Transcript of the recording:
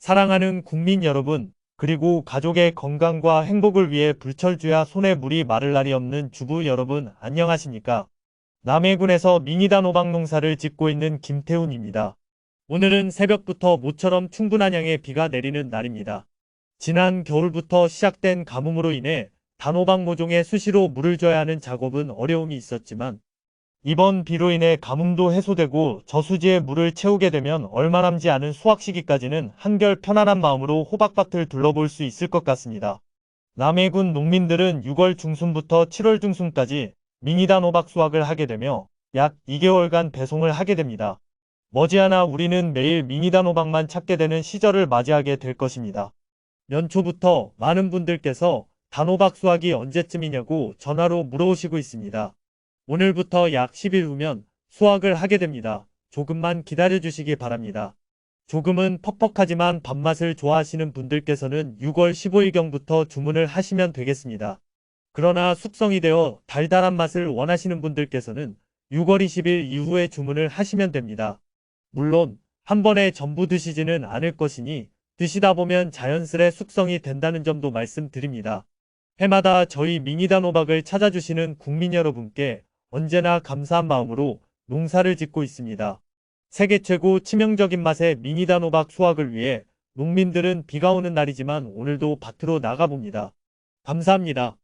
사랑하는 국민 여러분, 그리고 가족의 건강과 행복을 위해 불철주야 손에 물이 마를 날이 없는 주부 여러분 안녕하십니까? 남해군에서 미니단 호박 농사를 짓고 있는 김태훈입니다. 오늘은 새벽부터 모처럼 충분한 양의 비가 내리는 날입니다. 지난 겨울부터 시작된 가뭄으로 인해 단호박 모종에 수시로 물을 줘야 하는 작업은 어려움이 있었지만 이번 비로 인해 가뭄도 해소되고 저수지에 물을 채우게 되면 얼마 남지 않은 수확 시기까지는 한결 편안한 마음으로 호박밭을 둘러볼 수 있을 것 같습니다. 남해군 농민들은 6월 중순부터 7월 중순까지 미니단 호박 수확을 하게 되며 약 2개월간 배송을 하게 됩니다. 머지않아 우리는 매일 미니단 호박만 찾게 되는 시절을 맞이하게 될 것입니다. 연초부터 많은 분들께서 단호박 수확이 언제쯤이냐고 전화로 물어오시고 있습니다. 오늘부터 약 10일 후면 수확을 하게 됩니다. 조금만 기다려 주시기 바랍니다. 조금은 퍽퍽하지만 밥맛을 좋아하시는 분들께서는 6월 15일경부터 주문을 하시면 되겠습니다. 그러나 숙성이 되어 달달한 맛을 원하시는 분들께서는 6월 20일 이후에 주문을 하시면 됩니다. 물론 한 번에 전부 드시지는 않을 것이니 드시다 보면 자연스레 숙성이 된다는 점도 말씀드립니다. 해마다 저희 미니단 호박을 찾아주시는 국민 여러분께 언제나 감사한 마음으로 농사를 짓고 있습니다. 세계 최고 치명적인 맛의 미니단 호박 수확을 위해 농민들은 비가 오는 날이지만 오늘도 밭으로 나가봅니다. 감사합니다.